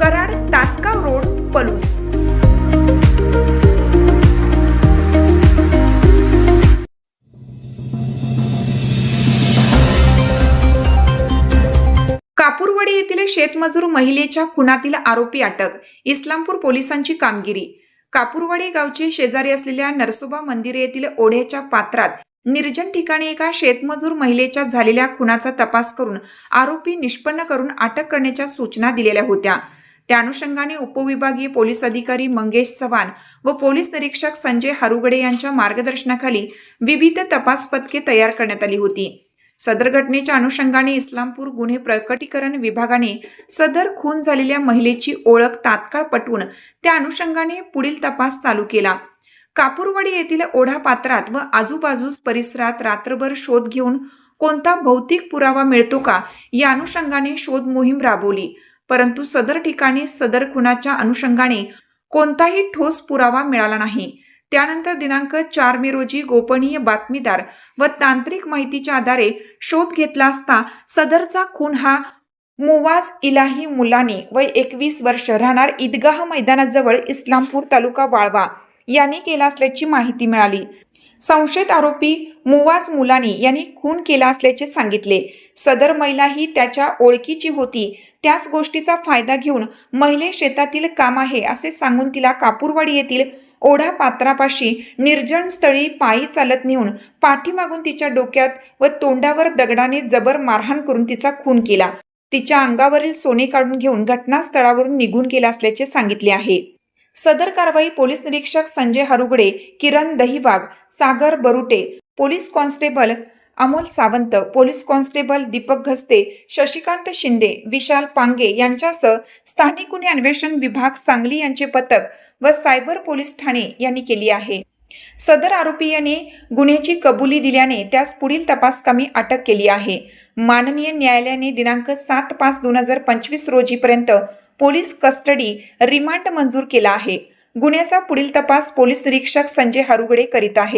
Karad Tasgaon road Palus. Kapurwadi येथील शेतमजूर महिलेच्या खुनातील आरोपी अटक इस्लामपूर पोलिसांची कामगिरी. कापूरवाडी गावचे शेजारी असलेल्या नरसोबा मंदिर येथील ओढ्याच्या पात्रात निर्जन ठिकाणी एका शेतमजूर महिलेच्या झालेल्या खुनाचा तपास करून आरोपी निष्पन्न करून अटक करण्याच्या सूचना दिलेल्या होत्या. त्या अनुषंगाने उपविभागीय पोलीस अधिकारी मंगेश चव्हाण व पोलीस निरीक्षक संजय हरुगडे यांच्या मार्गदर्शनाखाली विविध तपास पथके तयार करण्यात आली होती. सदर घटनेच्या अनुषंगाने इस्लामपूर गुन्हे प्रकटीकरण विभागाने सदर खून झालेल्या महिलेची ओळख तात्काळ पटवून त्या अनुषंगाने पुढील तपास चालू केला. कापूरवाडी येथील ओढा पात्रात व आजूबाजूस परिसरात रात्रभर शोध घेऊन कोणता भौतिक पुरावा मिळतो का या अनुषंगाने शोध मोहीम राबवली. परंतु सदर ठिकाणी सदर खुनाच्या अनुषंगाने कोणताही ठोस पुरावा मिळाला नाही. त्यानंतर दिनांक चार मे रोजी गोपनीय बातमीदार व तांत्रिक माहितीच्या आधारे शोध घेतला असता सदरचा खून हा मुवाज इलाही मुलानी वय एकवीस वर्ष राहणार ईदगाह मैदानाजवळ इस्लामपूर तालुका वाळवा यांनी केला असल्याची माहिती मिळाली. संशयित आरोपी मुवाज मुलानी यांनी खून केला असल्याचे सांगितले. सदर महिला ही त्याच्या ओळखीची होती. त्याच गोष्टीचा फायदा घेऊन महिले शेतातील काम आहे असे सांगून तिला कापूरवाडी येथील ओढा पात्रापाशी निर्जन स्थळी पायी चालत नेऊन पाठीमागून तिच्या डोक्यात व तोंडावर दगडाने जबर मारहाण करून तिचा खून केला. तिच्या अंगावरील सोने काढून घेऊन घटनास्थळावरून निघून गेला असल्याचे सांगितले आहे. सदर कारवाई पोलीस निरीक्षक Sanjay Harugade Kiran Dahiwag Sagar Barute police constable Amol Sawant police constable Deepak Ghaste Shashikant Shinde Vishal Pange यांच्यासह स्थानिक गुन्हे अन्वेषण विभाग सांगली यांचे पथक व सायबर पोलीस ठाणे यांनी केली आहे. सदर आरोपी याने गुन्ह्याची कबुली दिल्याने त्यास पुढील तपासकामी अटक केली आहे. माननीय न्यायालयाने दिनांक सात पाच दोन हजार पंचवीस रोजीपर्यंत पोलीस कस्टडी रिमांड मंजूर केला आहे. गुन्ह्याचा पुढील तपास पोलीस निरीक्षक संजय हरुगडे करीत आहे.